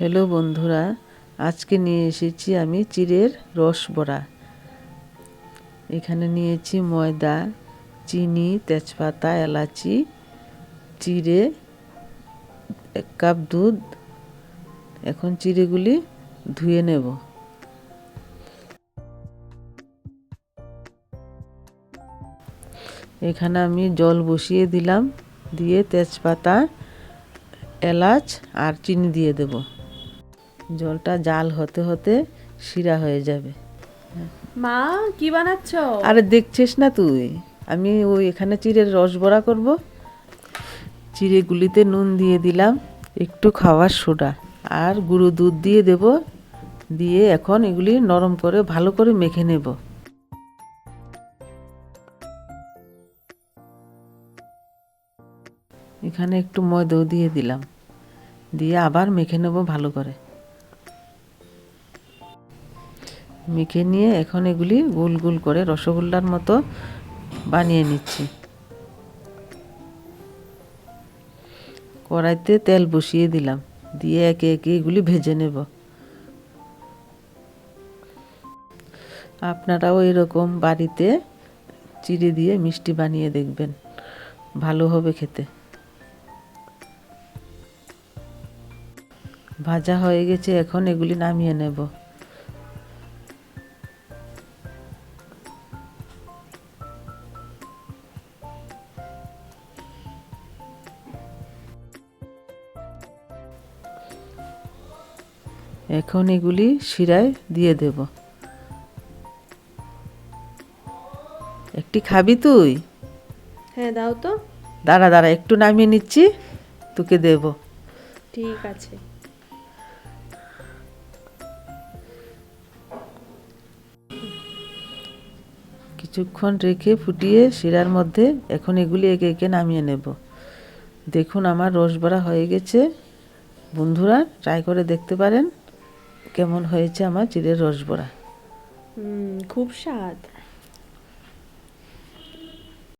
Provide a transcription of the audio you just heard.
Hello বন্ধুরা, আজকে নিয়ে এসেছি আমি চিড়ের রস বড়া। এখানে নিয়েছি ময়দা, চিনি, তেজপাতা, এলাচি, চিড়ে, এক কাপ দুধ। এখন চিড়েগুলি ধুয়ে নেব। এখানে আমি জল বসিয়ে দিলাম, দিয়ে তেজপাতা, এলাচ আর চিনি দিয়ে দেব। জলটা জাল হতে হতে শিরা হয়ে যাবে। মা কি বানাচ্ছ? আরে দেখছিস না তুই? আমি ওই এখানে চিড়ের রস বড়া করব। চিড়েগুলিতে নুন দিয়ে দিলাম একটু খাওয়ার সোডা। আর গুঁড়ো দুধ দিয়ে দেব দিয়ে এখন এগুলি নরম করে ভালো করে মেখে নেব। এখানে একটু ময়দাও দিয়ে দিলাম। দিয়ে আবার মেখে নেব ভালো করে। মেখে নিয়ে এখন এগুলি গোল গোল করে রসগোল্লার মতো বানিয়ে নিচ্ছি। কড়াইতে তেল বসিয়ে দিলাম, দিয়ে একে একে এগুলি ভেজে নেব। আপনারাও এরকম বাড়িতে চিড়ে দিয়ে মিষ্টি বানিয়ে দেখবেন, ভালো হবে খেতে। ভাজা হয়ে গেছে, এখন এগুলি নামিয়ে নেব। এখন এগুলি শিরায় দিয়ে দেব। একটি খাবি তুই? হ্যাঁ দাও তো। দাঁড়া দাঁড়া একটু নামিয়ে নিচ্ছি তোকে দেব। ঠিক আছে। কিছুক্ষণ রেখে ফুটিয়ে শিরার মধ্যে এখন এগুলি একে একে নামিয়ে নেব। দেখুন আমার রসবড়া হয়ে গেছে। বন্ধুরা ট্রাই করে দেখতে পারেন। কেমন হয়েছে আমার চিড়ের রসবড়া? খুব স্বাদ।